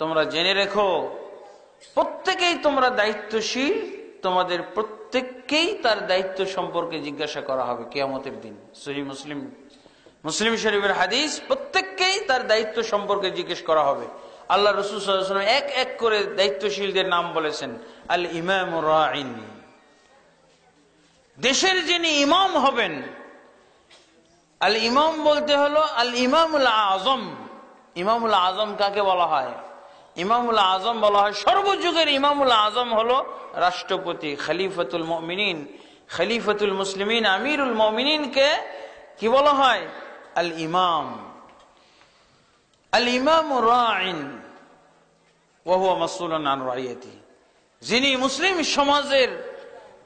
তোমরা জেনে রেখো, প্রত্যেকেই তোমরা দায়িত্বশীল, তোমাদের প্রত্যেককেই তার দায়িত্ব সম্পর্কে জিজ্ঞাসা করা হবে কিয়ামতের দিন। সহি মুসলিম মুসলিম শরীফের হাদিস, প্রত্যেককেই তার দায়িত্ব সম্পর্কে জিজ্ঞেস করা হবে। আল্লাহ রসুল এক এক করে দায়িত্বশীলদের নাম বলেছেন আল ইমাম দেশের যিনি ইমাম হবেন আল ইমাম বলতে হলো আল ইমামুল আজম ইমামুল আজম কাকে বলা হয়? ইমামুল আজম বলা হয় সর্বযুগের ইমামুল আজম হলো রাষ্ট্রপতি, খলিফতুল মমিনিন। খলিফতুল মুসলিমিন, আমিরুল মমিনিনকে কি বলা হয়? আল ইমাম আল ইমাম রাইন ওহুয়া মাসুলান রাইয়াতি। যিনি মুসলিম সমাজের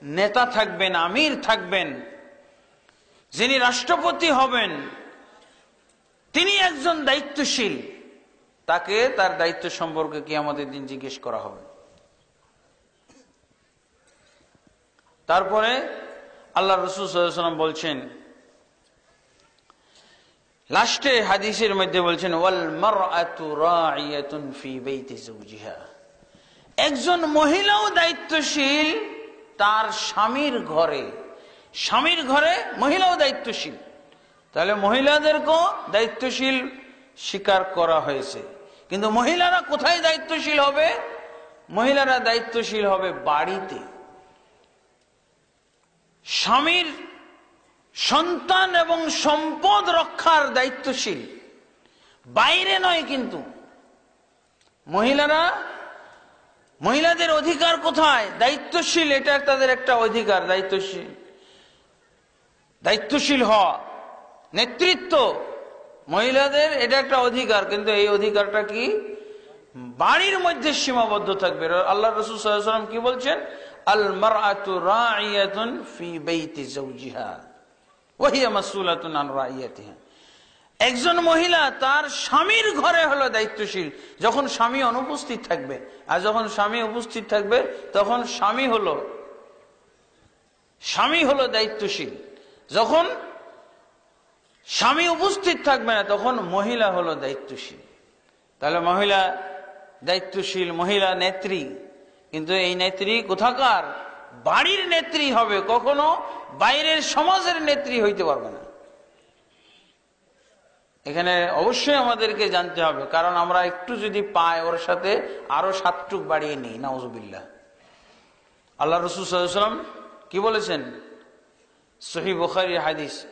নেতা থাকবেন, আমির থাকবেন যিনি রাষ্ট্রপতি হবেন, তিনি একজন দায়িত্বশীল। তাকে তার দায়িত্ব সম্পর্কে কি আমাদের দিন জিজ্ঞেস করা হবে। তারপরে আল্লাহ রসুল সাল্লাম বলছেন, লাস্টে হাদিসের মধ্যে বলছেন, ওয়াল ফি একজন মহিলাও দায়িত্বশীল তার স্বামীর ঘরে। স্বামীর ঘরে মহিলাও দায়িত্বশীল। তাহলে মহিলাদেরকেও দায়িত্বশীল স্বীকার করা হয়েছে। কিন্তু মহিলারা কোথায় দায়িত্বশীল হবে? মহিলারা দায়িত্বশীল হবে বাড়িতে। স্বামীর সন্তান এবং সম্পদ রক্ষার দায়িত্বশীল। বাইরে নয় কিন্তু। মহিলারা, মহিলাদের অধিকার কোথায়? দায়িত্বশীল, এটা তাদের একটা অধিকার, দায়িত্বশীল। দায়িত্বশীল হওয়া, নেতৃত্ব। মহিলাদের এটা একটা অধিকার, কিন্তু এই অধিকারটা কি? বাড়ির মধ্যে সীমাবদ্ধ থাকবে। আল্লাহ রসুল কি বলছেন? একজন মহিলা তার স্বামীর ঘরে হলো দায়িত্বশীল, যখন স্বামী অনুপস্থিত থাকবে। আর যখন স্বামী উপস্থিত থাকবে, তখন স্বামী হলো স্বামী হলো দায়িত্বশীল। যখন স্বামী উপস্থিত থাকবে না, তখন মহিলা হলো দায়িত্বশীল। তাহলে মহিলা দায়িত্বশীল, মহিলা নেত্রী। কিন্তু এই নেত্রী কোথাকার? বাড়ির নেত্রী হবে, কখনো বাইরের সমাজের নেত্রী হইতে পারবে না। এখানে অবশ্যই আমাদেরকে জানতে হবে, কারণ আমরা একটু যদি পাই, ওর সাথে আরও সাতটুক বাড়িয়ে নিই, নাউজুবিল্লাহ। আল্লাহ রসুল সাল্লাম কি বলেছেন? সহি হাদিস।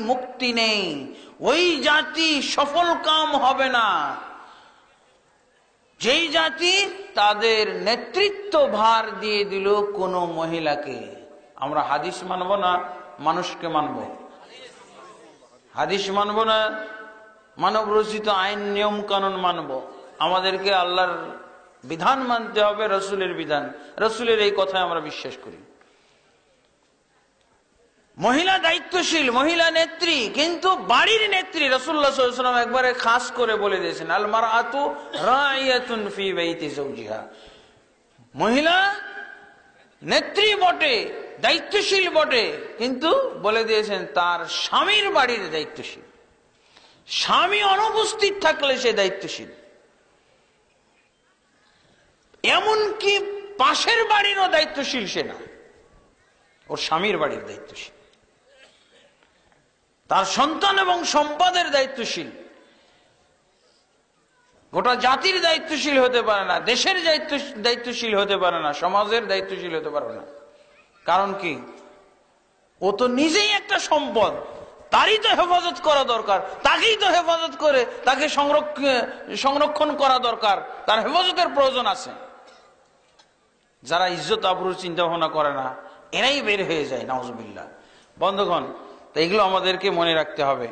মুক্তি নেই। ওই জাতি সফল কাম হবে না। যেই জাতি তাদের নেতৃত্ব ভার দিয়ে দিল কোন মহিলাকে। আমরা হাদিস মানব না, মানুষকে মানব। হাদিস মানব না মানব রচিত আইন, নিয়ম কানুন মানব। আমাদেরকে আল্লাহর বিধান মানতে হবে, রসুলের বিধান। রসুলের এই কথায় আমরা বিশ্বাস করি। মহিলা দায়িত্বশীল, মহিলা নেত্রী, কিন্তু বাড়ির নেত্রী রসুল্লাহাম একবারে খাস করে বলে দিয়েছেন আলমার আতু জৌজিহা মহিলা নেত্রী বটে, দায়িত্বশীল বটে, কিন্তু বলে দিয়েছেন তার স্বামীর বাড়ির দায়িত্বশীল। স্বামী অনুপস্থিত থাকলে সে দায়িত্বশীল। এমনকি পাশের বাড়িরও দায়িত্বশীল সে না। ওর স্বামীর বাড়ির দায়িত্বশীল। তার সন্তান এবং সম্পদের দায়িত্বশীল। গোটা জাতির দায়িত্বশীল হতে পারে না, দেশের দায়িত্ব, দায়িত্বশীল হতে পারে না, সমাজের দায়িত্বশীল হতে পারে না। কারণ কি? ও তো নিজেই একটা সম্পদ। তারই তো হেফাজত করা দরকার। তাকেই তো হেফাজত করে তাকে সংরক্ষণ করা দরকার। তার হেফাজতের প্রয়োজন আছে। যারা ইজ্জত, আবরুর চিন্তা ভাবনা করে না, এরাই বের হয়ে যায় নওয়াজবিল্লা বন্ধুগণ, তো এগুলো আমাদেরকে মনে রাখতে হবে।